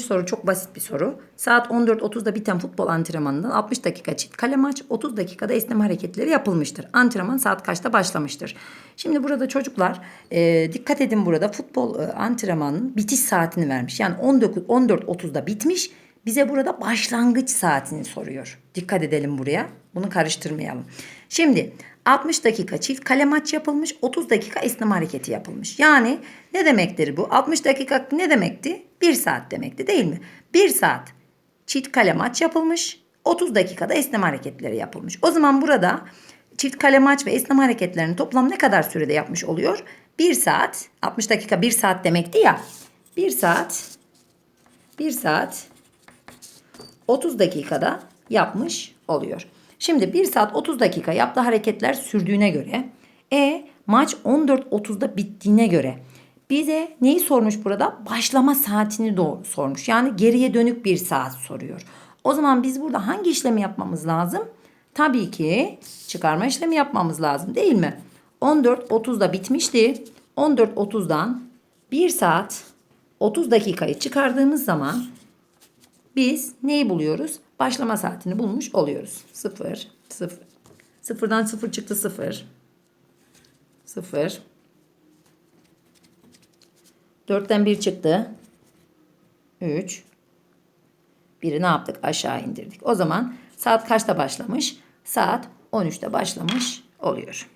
soru çok basit bir soru. Saat 14.30'da biten futbol antrenmanından 60 dakika çift kale maç, 30 dakikada esneme hareketleri yapılmıştır. Antrenman saat kaçta başlamıştır? Şimdi burada çocuklar e, dikkat edin burada futbol e, antrenmanının bitiş saatini vermiş. Yani 19 14.30'da bitmiş. Bize burada başlangıç saatini soruyor. Dikkat edelim buraya. Bunu karıştırmayalım. Şimdi 60 dakika çift kale maç yapılmış, 30 dakika esneme hareketi yapılmış. Yani ne demektir bu? 60 dakika ne demekti? 1 saat demekti değil mi? 1 saat çift kale maç yapılmış, 30 dakikada esneme hareketleri yapılmış. O zaman burada çift kale maç ve esneme hareketlerinin toplam ne kadar sürede yapmış oluyor? 1 saat, 60 dakika 1 saat demekti ya. 1 saat, 1 saat 30 dakikada yapmış oluyor. Şimdi 1 saat 30 dakika yaptığı hareketler sürdüğüne göre e maç 14.30'da bittiğine göre bize neyi sormuş burada? Başlama saatini doğru sormuş. Yani geriye dönük bir saat soruyor. O zaman biz burada hangi işlemi yapmamız lazım? Tabii ki çıkarma işlemi yapmamız lazım değil mi? 14.30'da bitmişti. 14.30'dan 1 saat 30 dakikayı çıkardığımız zaman biz neyi buluyoruz? Başlama saatini bulmuş oluyoruz. 0, 0. Sıfırdan 0 çıktı 0. 0. 4'ten 1 çıktı. 3. 1'i ne yaptık? Aşağı indirdik. O zaman saat kaçta başlamış? Saat 13'te başlamış oluyor.